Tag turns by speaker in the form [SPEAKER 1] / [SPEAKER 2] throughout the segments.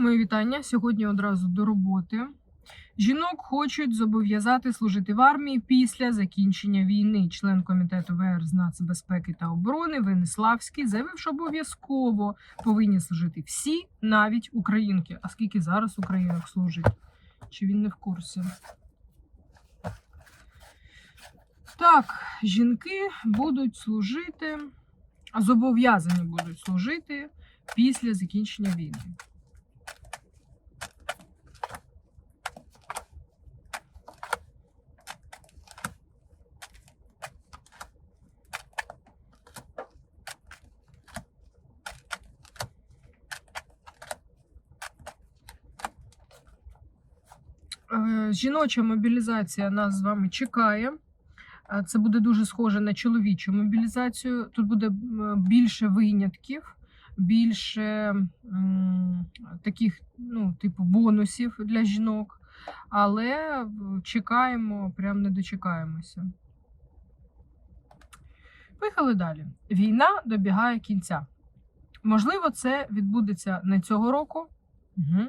[SPEAKER 1] Мої вітання. Сьогодні одразу до роботи. Жінок хочуть зобов'язати служити в армії після закінчення війни. Член комітету ВР з нацбезпеки та оборони Венеславський заявив, що обов'язково повинні служити всі, навіть українки. А скільки зараз українок служить? Чи він не в курсі? Так, жінки будуть служити, зобов'язані будуть служити після закінчення війни. Е, Жіноча мобілізація нас з вами чекає. Це буде дуже схоже на чоловічу мобілізацію. Тут буде більше винятків, більше таких, ну, типу, бонусів для жінок. Але чекаємо, прям не дочекаємося. Поїхали далі. Війна добігає кінця. Можливо, це відбудеться не цього року. Угу.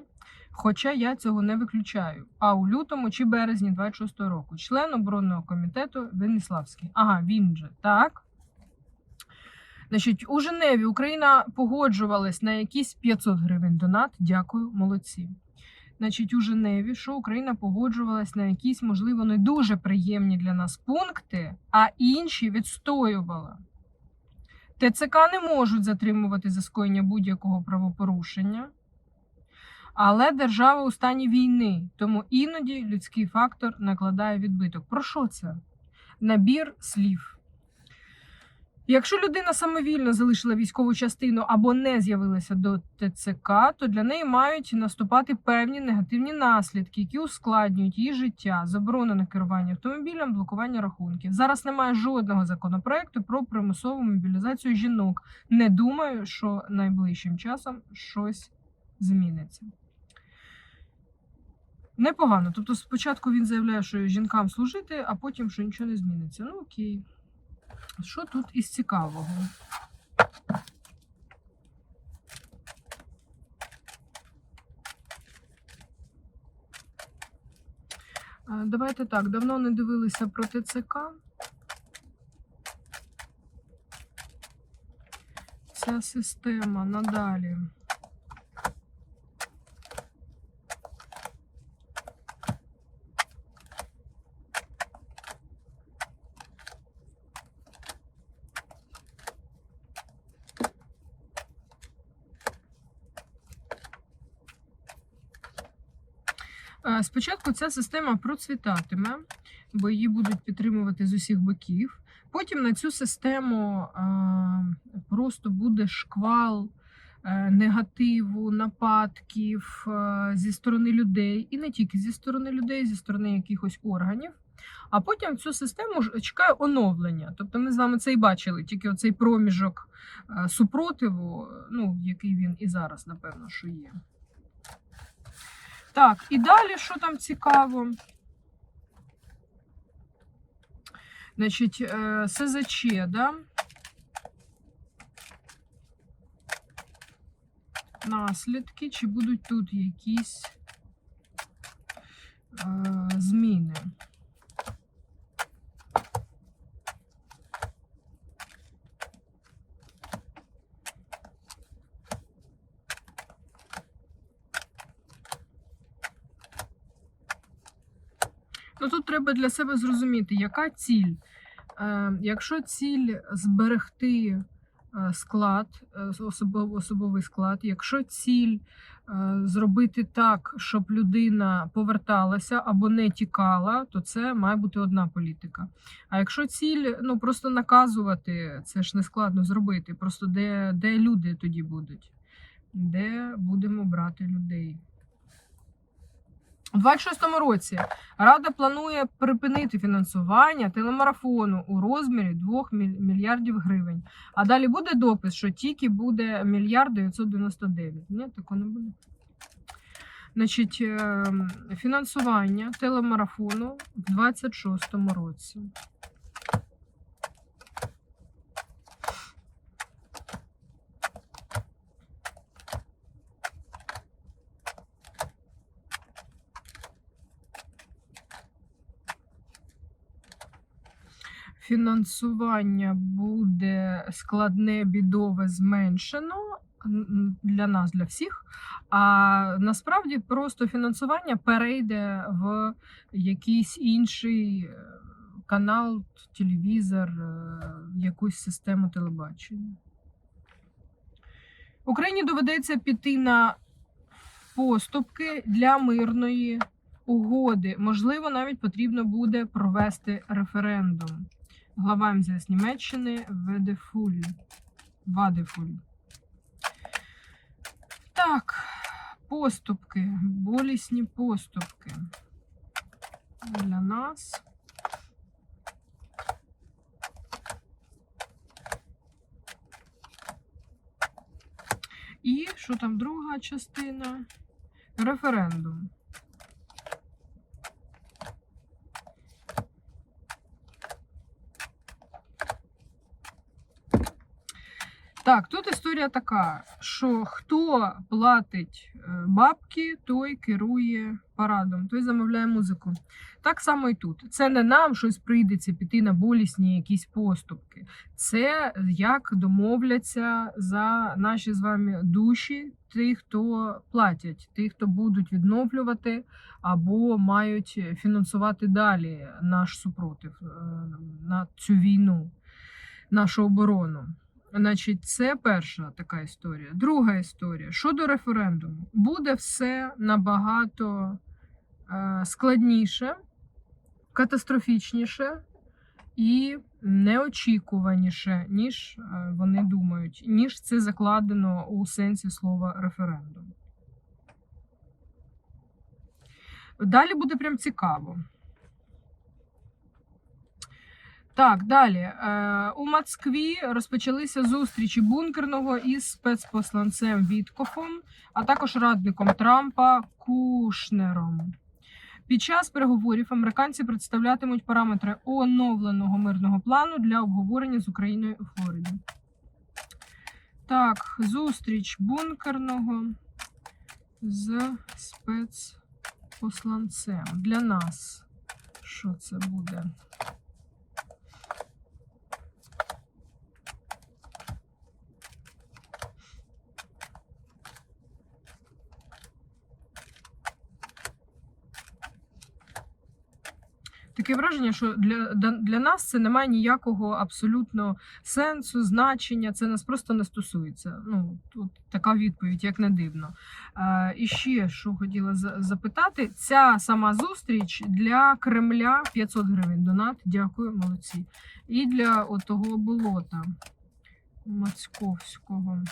[SPEAKER 1] Хоча я цього не виключаю. А у лютому чи березні 26-го року член оборонного комітету Веніславський. Ага, він же так. Значить, у Женеві Україна погоджувалась на якісь 500 гривень донат. Дякую, молодці. Значить, у Женеві, що Україна погоджувалась на якісь, можливо, не дуже приємні для нас пункти, а інші відстоювала. ТЦК не можуть затримувати за скоєння будь-якого правопорушення. Але держава у стані війни, тому іноді людський фактор накладає відбиток. Про що це? Набір слів. Якщо людина самовільно залишила військову частину або не з'явилася до ТЦК, то для неї мають наступати певні негативні наслідки, які ускладнюють її життя, заборонене керування автомобілем, блокування рахунків. Зараз немає жодного законопроекту про примусову мобілізацію жінок. Не думаю, що найближчим часом щось зміниться. Непогано. Тобто, спочатку він заявляє, що жінкам служити, а потім, що нічого не зміниться. Ну окей. Що тут із цікавого? Давайте так, давно не дивилися про ТЦК. Ця система надалі. Спочатку ця система процвітатиме, бо її будуть підтримувати з усіх боків. Потім на цю систему просто буде шквал е, негативу, нападків е, зі сторони людей, і не тільки зі сторони людей, зі сторони якихось органів. А потім цю систему чекає оновлення. Тобто ми з вами це і бачили, тільки оцей проміжок е, супротиву, ну, який він і зараз, напевно, що є. Так, і далі, що там цікаво? Значить, е, СЗЧ, да? Наслідки, чи будуть тут якісь е, зміни? Ну тут треба для себе зрозуміти, яка ціль. Е, якщо ціль зберегти е, склад, е, особовий склад, якщо ціль зробити так, щоб людина поверталася або не тікала, то це має бути одна політика. А якщо ціль ну просто наказувати, це ж не складно зробити. Просто де, де люди тоді будуть? Де будемо брати людей? У 26-му році Рада планує припинити фінансування телемарафону у розмірі 2 мільярдів гривень. А далі буде допис, що тільки буде мільярд 999. Ні, такого не буде. Значить, ем, фінансування телемарафону в 26-му році. Фінансування буде складне, бідове, зменшено для нас, для всіх. А насправді просто фінансування перейде в якийсь інший е, канал, телевізор, е, якусь систему телебачення. Україні доведеться піти на поступки для мирної угоди. Можливо, навіть потрібно буде провести референдум. Глава МЗС Німеччини Ведефуль. Вадефуль. Так, поступки, болісні поступки для нас. І що там друга частина? Референдум. Так, тут історія така, що хто платить е, бабки, той керує парадом, той замовляє музику. Так само і тут. Це не нам щось прийдеться піти на болісні якісь поступки. Це як домовляться за наші з вами душі, тих, хто платять, тих, хто будуть відновлювати або мають фінансувати далі наш супротив е, на цю війну, нашу оборону. Значить, це перша така історія. Друга історія щодо референдуму, буде все набагато е, складніше, катастрофічніше і неочікуваніше, ніж е, вони думають, ніж це закладено у сенсі слова референдум. Далі буде прям цікаво. Так, далі. Е, у Москві розпочалися зустрічі бункерного із спецпосланцем Віткофом, а також радником Трампа Кушнером. Під час переговорів американці представлятимуть параметри оновленого мирного плану для обговорення з Україною у Флориді. Так, зустріч бункерного з спецпосланцем. Для нас. Що це буде? Таке враження, що для, для нас це не має ніякого абсолютно сенсу, значення. Це нас просто не стосується. Ну тут така відповідь, як не дивно. Е, і ще що хотіла запитати: ця сама зустріч для Кремля 500 гривень. Донат, дякую, молодці. І для отого болота Мацьковського.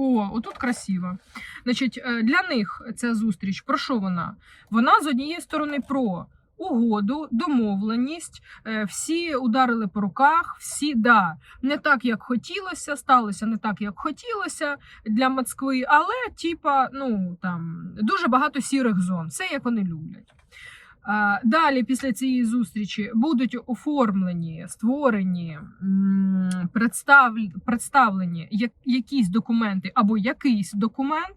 [SPEAKER 1] О, отут красиво. Значить, е, для них ця зустріч про що вона? Вона з однієї сторони про угоду, домовленість. е, Всі ударили по руках, всі да, не так, як хотілося, сталося не так, як хотілося для Москви, але типа, ну там дуже багато сірих зон. Все як вони люблять. Далі, після цієї зустрічі, будуть оформлені, створені, представлені якісь документи або якийсь документ.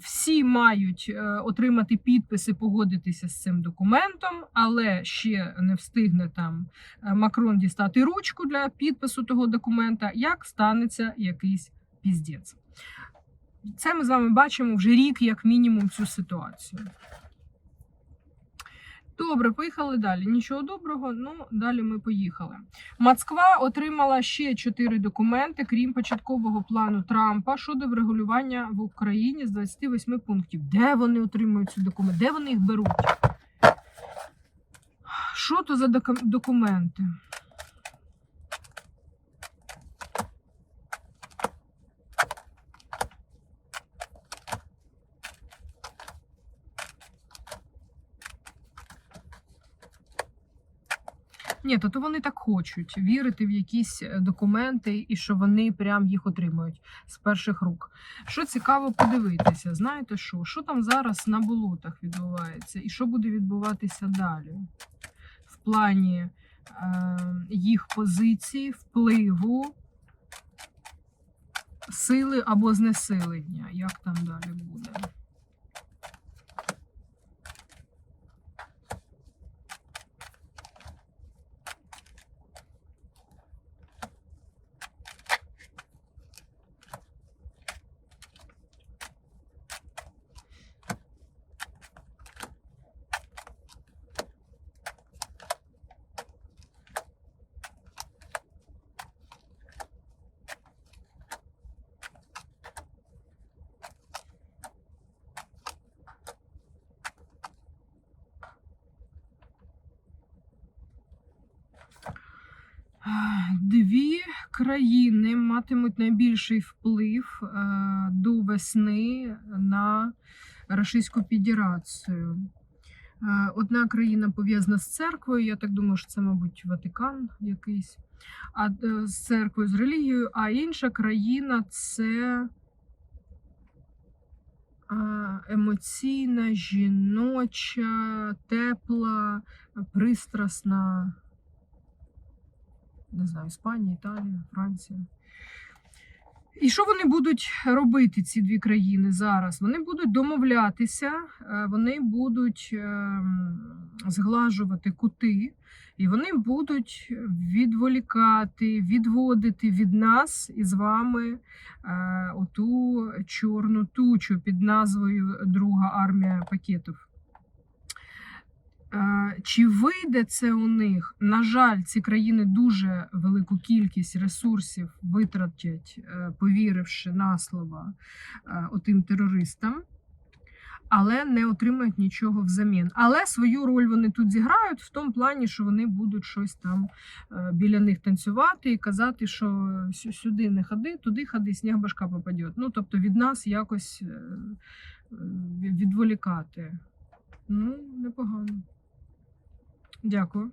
[SPEAKER 1] Всі мають е, отримати підписи, погодитися з цим документом, але ще не встигне там е, Макрон дістати ручку для підпису того документа, як станеться якийсь піздець. Це ми з вами бачимо вже рік, як мінімум, цю ситуацію. Добре, поїхали далі. Нічого доброго, ну далі ми поїхали. Москва отримала ще чотири документи, крім початкового плану Трампа щодо врегулювання в Україні з 28 пунктів. Де вони отримують ці документи? Де вони їх беруть? Що то за доку- документи? Ні, то, то вони так хочуть вірити в якісь е, документи і що вони прям їх отримують з перших рук. Що цікаво подивитися, знаєте що? Що там зараз на болотах відбувається, і що буде відбуватися далі? В плані е, їх позиції, впливу, сили або знесилення. Як там далі буде? Дві країни матимуть найбільший вплив е, до весни на Російську Федерацію. Е, Одна країна пов'язана з церквою, я так думаю, що це, мабуть, Ватикан якийсь, а е, з церквою, з релігією, а інша країна це емоційна, жіноча, тепла, пристрасна не знаю, Іспанія, Італія, Франція. І що вони будуть робити, ці дві країни зараз? Вони будуть домовлятися, е, вони будуть ем, зглажувати кути, і вони будуть відволікати, відводити від нас із вами е, оту чорну тучу під назвою Друга армія пакетів. Е, Чи вийде це у них? На жаль, ці країни дуже велику кількість ресурсів витратять, е, повіривши на слова е, отим терористам, але не отримають нічого взамін. Але свою роль вони тут зіграють в тому плані, що вони будуть щось там біля них танцювати і казати, що сюди не ходи, туди ходи, сніг башка попаде. Ну, тобто від нас якось відволікати. Ну, непогано. Дякую.